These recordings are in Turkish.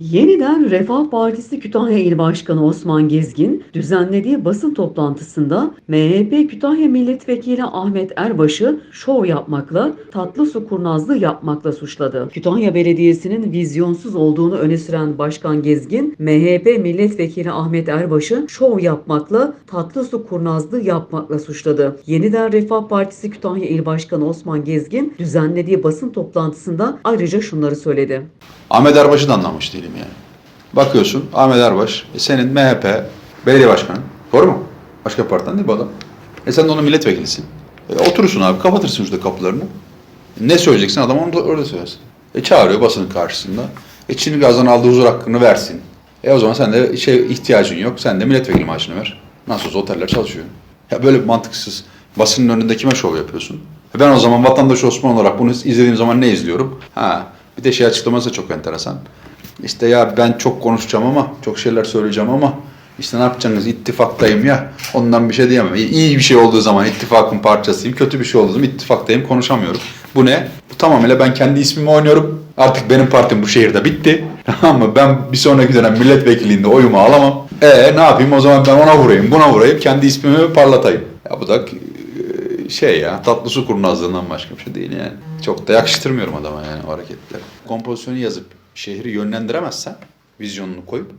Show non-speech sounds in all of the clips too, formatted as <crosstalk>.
Yeniden Refah Partisi Kütahya İl Başkanı Osman Gezgin düzenlediği basın toplantısında MHP Kütahya Milletvekili Ahmet Erbaş'ı şov yapmakla, tatlı su kurnazlığı yapmakla suçladı. Kütahya Belediyesi'nin vizyonsuz olduğunu öne süren Başkan Gezgin, MHP Milletvekili Ahmet Erbaş'ı şov yapmakla, tatlı su kurnazlığı yapmakla suçladı. Yeniden Refah Partisi Kütahya İl Başkanı Osman Gezgin düzenlediği basın toplantısında ayrıca şunları söyledi. Ahmet Erbaş'ı da anlamış değilim yani. Bakıyorsun Ahmet Erbaş, e senin MHP belediye başkanı. Doğru mu? Başka partiden değil bu adam. E sen de onun milletvekilisin. E oturursun abi, kapatırsın şurada kapılarını. Ne söyleyeceksin adam onu da orada söylersin. E çağırıyor basının karşısında. E Çin gazdan aldığı huzur hakkını versin. E o zaman sen de şey ihtiyacın yok. Sen de milletvekili maaşını ver. Nasıl olsa oteller çalışıyor. Ya böyle mantıksız basının önünde kime şov yapıyorsun? E ben o zaman vatandaş Osman olarak bunu izlediğim zaman ne izliyorum? Ha bir de şey açıklaması çok enteresan. İşte ya ben çok konuşacağım ama çok şeyler söyleyeceğim ama işte ne yapacaksınız ittifaktayım ya ondan bir şey diyemem. İyi bir şey olduğu zaman ittifakın parçasıyım. Kötü bir şey olduğu zaman ittifaktayım konuşamıyorum. Bu ne? Bu tamamıyla ben kendi ismimi oynuyorum. Artık benim partim bu şehirde bitti. <laughs> Mı? Ben bir sonraki dönem milletvekilliğinde oyumu alamam. E ne yapayım o zaman ben ona vurayım buna vurayım kendi ismimi parlatayım. Ya bu da e, şey ya tatlı su kurnazlığından başka bir şey değil yani. Çok da yakıştırmıyorum adama yani o hareketleri. Kompozisyonu yazıp şehri yönlendiremezsen vizyonunu koyup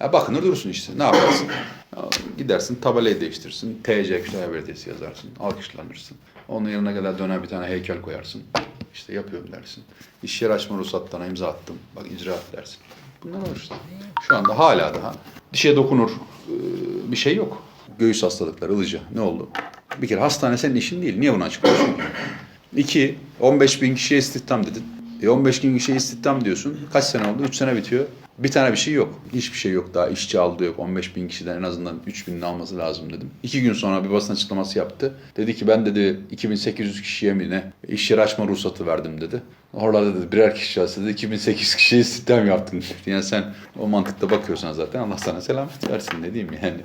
ya bakınır durursun işte ne yaparsın? Ya gidersin tabelayı değiştirsin. TC Kütahya Belediyesi yazarsın. Alkışlanırsın. Onun yanına kadar döner bir tane heykel koyarsın. İşte yapıyorum dersin. İş yer açma ruhsatlarına imza attım. Bak icraat dersin. Bunlar var işte. Şu anda hala daha dişe dokunur bir şey yok. Göğüs hastalıkları, ılıca. Ne oldu? Bir kere hastane senin işin değil. Niye bunu açıklıyorsun ki? İki, 15 bin kişiye istihdam dedin. E 15 bin kişiye istihdam diyorsun. Kaç sene oldu? 3 sene bitiyor. Bir tane bir şey yok. Hiçbir şey yok daha. İşçi aldığı yok. 15 bin kişiden en azından 3 binin alması lazım dedim. İki gün sonra bir basın açıklaması yaptı. Dedi ki ben dedi 2800 kişiye mi ne iş yeri açma ruhsatı verdim dedi. Oralarda dedi birer kişi dedi 2800 kişiye istihdam yaptın. Yani sen o mantıkla bakıyorsan zaten Allah sana selamet versin ne diyeyim yani.